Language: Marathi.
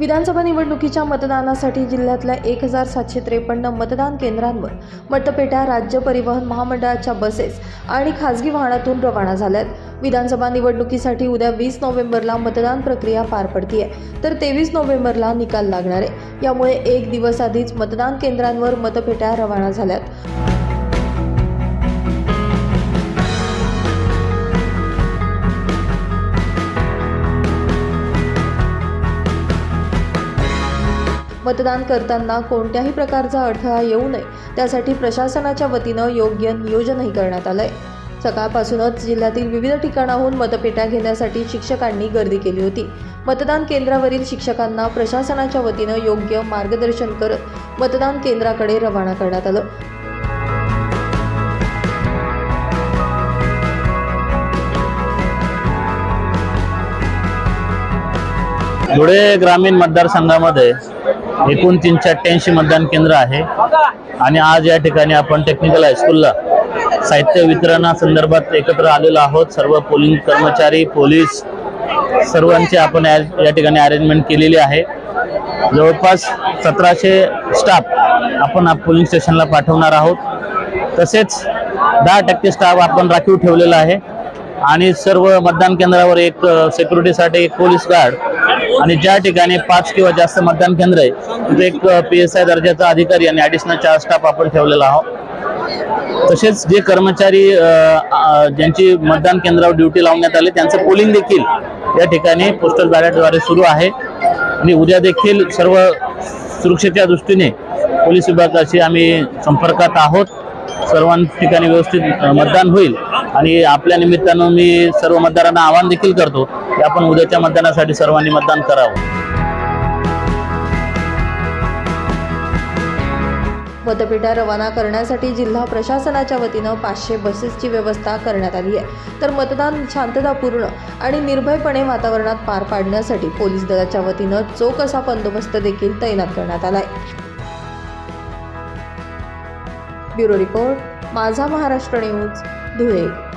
विधानसभा निवडणुकीच्या मतदानासाठी जिल्ह्यातल्या एक हजार सातशे त्रेपन्न मतदान केंद्रांवर मतपेट्या राज्य परिवहन महामंडळाच्या बसेस आणि खासगी वाहनातून रवाना झाल्यात. विधानसभा निवडणुकीसाठी उद्या वीस नोव्हेंबरला मतदान प्रक्रिया पार पडतीये. तर तेवीस नोव्हेंबरला निकाल लागणार आहे. यामुळे एक दिवस आधीच मतदान केंद्रांवर मतपेट्या रवाना झाल्यात. मतदान करताना कोणत्याही प्रकारचा अडथळा येऊ नये. त्यासाठी प्रशासनाच्या वतीनं योग्य नियोजनही करण्यात आलं आहे सकाळपासूनच जिल्ह्यातील विविध ठिकाणाहून मतपेट्या घेण्यासाठी शिक्षकांनी गर्दी केली होती. मतदान केंद्रावरील शिक्षकांना प्रशासनाच्या वतीनं योग्य मार्गदर्शन करत मतदान केंद्राकडे रवाना करण्यात आलं. धुळे ग्रामीण मतदारसंघामध्ये एकूण तीनशे अठ्ठ्याऐंशी मतदान केंद्र आहे. आणि आज या ठिकाणी आपण टेक्निकल हायस्कूलला साहित्य वितरणासंदर्भात एकत्र आलेलो आहोत. सर्व पोलिंग कर्मचारी पोलीस सर्वांची आपण या ठिकाणी अरेंजमेंट केलेली आहे. जवळपास सतराशे स्टाफ आपण पोलिंग स्टेशनला पाठवणार आहोत. तसेच दहा टक्के स्टाफ आपण राखीव ठेवलेला आहे. आणि सर्व मतदान केंद्रावर एक सिक्युरिटीसाठी एक पोलीस गार्ड आणि ज्या ठिकाणी पाच किंवा जास्त मतदान केंद्र आहे तिथे एक पी एस आय दर्जाचा अधिकारी आणि ॲडिशनल चार स्टाफ आपण ठेवलेला आहोत. तसेच जे कर्मचारी ज्यांची मतदान केंद्रावर ड्युटी लावण्यात आली त्यांचं पोलिंग देखील या ठिकाणी पोस्टल बॅलेटद्वारे सुरू आहे. आणि उद्या देखील सर्व सुरक्षेच्या दृष्टीने पोलीस विभागाशी आम्ही संपर्कात आहोत. सर्वां ठिकाणी व्यवस्थित मतदान होईल. आणि आपल्या निमित्तानं मी सर्व मतदारांना आवाहन देखील करतो आपण उद्याच्या मतदानासाठी सर्वांनी मतदान करावं. मतपेट्या रवाना करण्यासाठी जिल्हा प्रशासनाच्या वतीनं पाचशे बसेसची व्यवस्था करण्यात आली आहे. तर मतदान शांततापूर्ण आणि निर्भयपणे वातावरणात पार पाडण्यासाठी पोलीस दलाच्या वतीनं चोख असा बंदोबस्त देखील तैनात करण्यात आलाय. ब्युरो रिपोर्ट माझा महाराष्ट्र न्यूज धुळे.